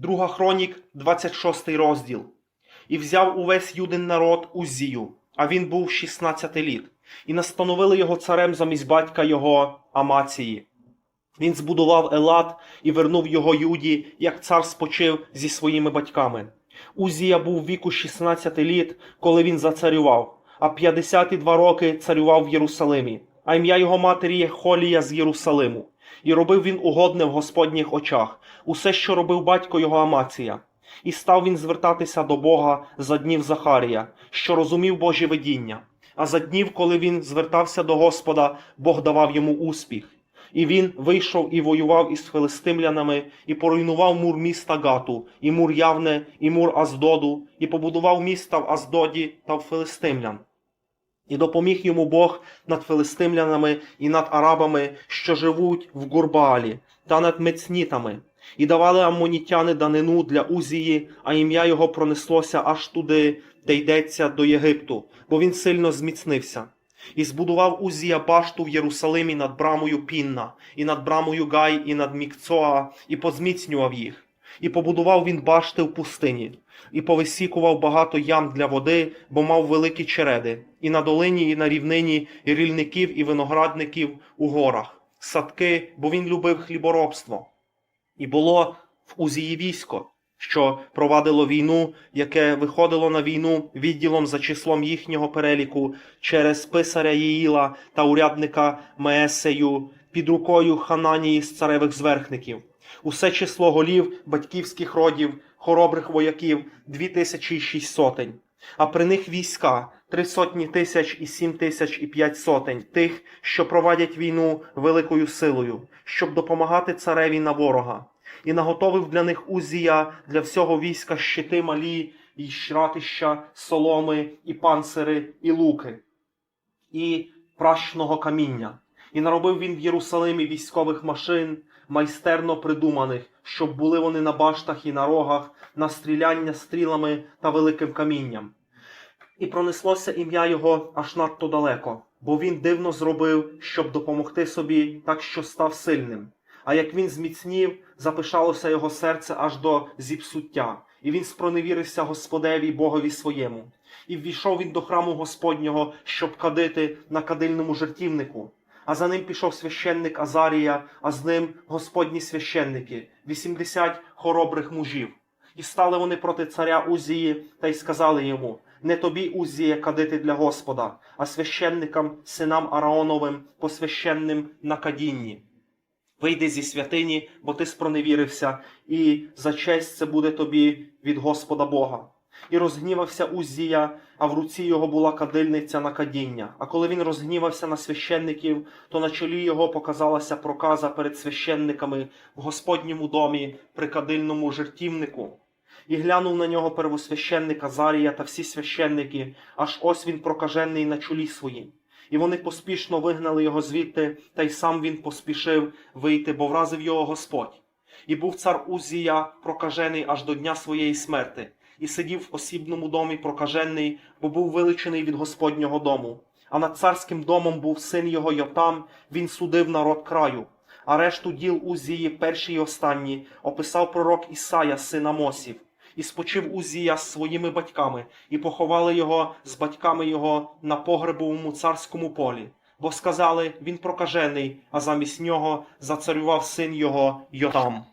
Друга хронік, 26 розділ. І взяв увесь юдин народ Уззію, а він був 16 літ, і настановили його царем замість батька його Амації. Він збудував Елат і вернув його Юді, як цар спочив зі своїми батьками. Узія був віку 16 літ, коли він зацарював, а 52 роки царював в Єрусалимі. А ім'я його матері є Холія з Єрусалиму. І робив він угодне в Господніх очах, усе, що робив батько його Амація. І став він звертатися до Бога за днів Захарія, що розумів Божі видіння. А за днів, коли він звертався до Господа, Бог давав йому успіх. І він вийшов і воював із филистимлянами, і поруйнував мур міста Гату, і мур Явне, і мур Аздоду, і побудував міста в Аздоді та в филистимлян. І допоміг йому Бог над филистимлянами і над арабами, що живуть в Гурбаалі, та над мецнітами. І давали аммонітяни данину для Узії, а ім'я його пронеслося аж туди, де йдеться до Єгипту, бо він сильно зміцнився. І збудував Узія башту в Єрусалимі над брамою Пінна, і над брамою Гай, і над Мікцоа, і позміцнював їх. І побудував він башти в пустині, і повисікував багато ям для води, бо мав великі череди, і на долині, і на рівнині, і рільників, і виноградників у горах, садки, бо він любив хліборобство. І було в Узії військо, що провадило війну, яке виходило на війну відділом за числом їхнього переліку через писаря Їїла та урядника Меесею під рукою Хананії з царевих зверхників. Усе число голів батьківських родів, хоробрих вояків дві тисячі й шість сотень. А при них війська три сотні тисяч і сім тисяч і п'ять сотень тих, що провадять війну великою силою, щоб допомагати цареві на ворога, і наготовив для них Узія для всього війська щити малі, і шратища, соломи, і панцири, і луки, і пращного каміння. І наробив він в Єрусалимі військових машин, майстерно придуманих, щоб були вони на баштах і на рогах, на стріляння стрілами та великим камінням. І пронеслося ім'я його аж надто далеко, бо він дивно зробив, щоб допомогти собі, так що став сильним. А як він зміцнів, запишалося його серце аж до зіпсуття, і він спроневірився Господеві Богові своєму. І ввійшов він до храму Господнього, щоб кадити на кадильному жертівнику. А за ним пішов священник Азарія, а з ним господні священники, вісімдесят хоробрих мужів. І стали вони проти царя Узії та й сказали йому: Не тобі, Узія, кадити для Господа, а священникам, синам Араоновим, посвященним на кадінні. Вийди зі святині, бо ти спроневірився, і за честь це буде тобі від Господа Бога. І розгнівався Узія, а в руці його була кадильниця на кадіння. А коли він розгнівався на священників, то на чолі його показалася проказа перед священниками в Господньому домі при кадильному жертівнику. І глянув на нього первосвященник Азарія та всі священники, аж ось він прокажений на чолі своїм. І вони поспішно вигнали його звідти, та й сам він поспішив вийти, бо вразив його Господь. І був цар Узія прокажений аж до дня своєї смерти, і сидів в осібному домі прокажений, бо був вилучений від Господнього дому. А над царським домом був син його Йотам, він судив народ краю. А решту діл Узії, перші й останні, описав пророк Ісая, сина Мосів. І спочив Узія з своїми батьками, і поховали його з батьками його на погребовому царському полі. Бо сказали, він прокажений, а замість нього зацарював син його Йотам.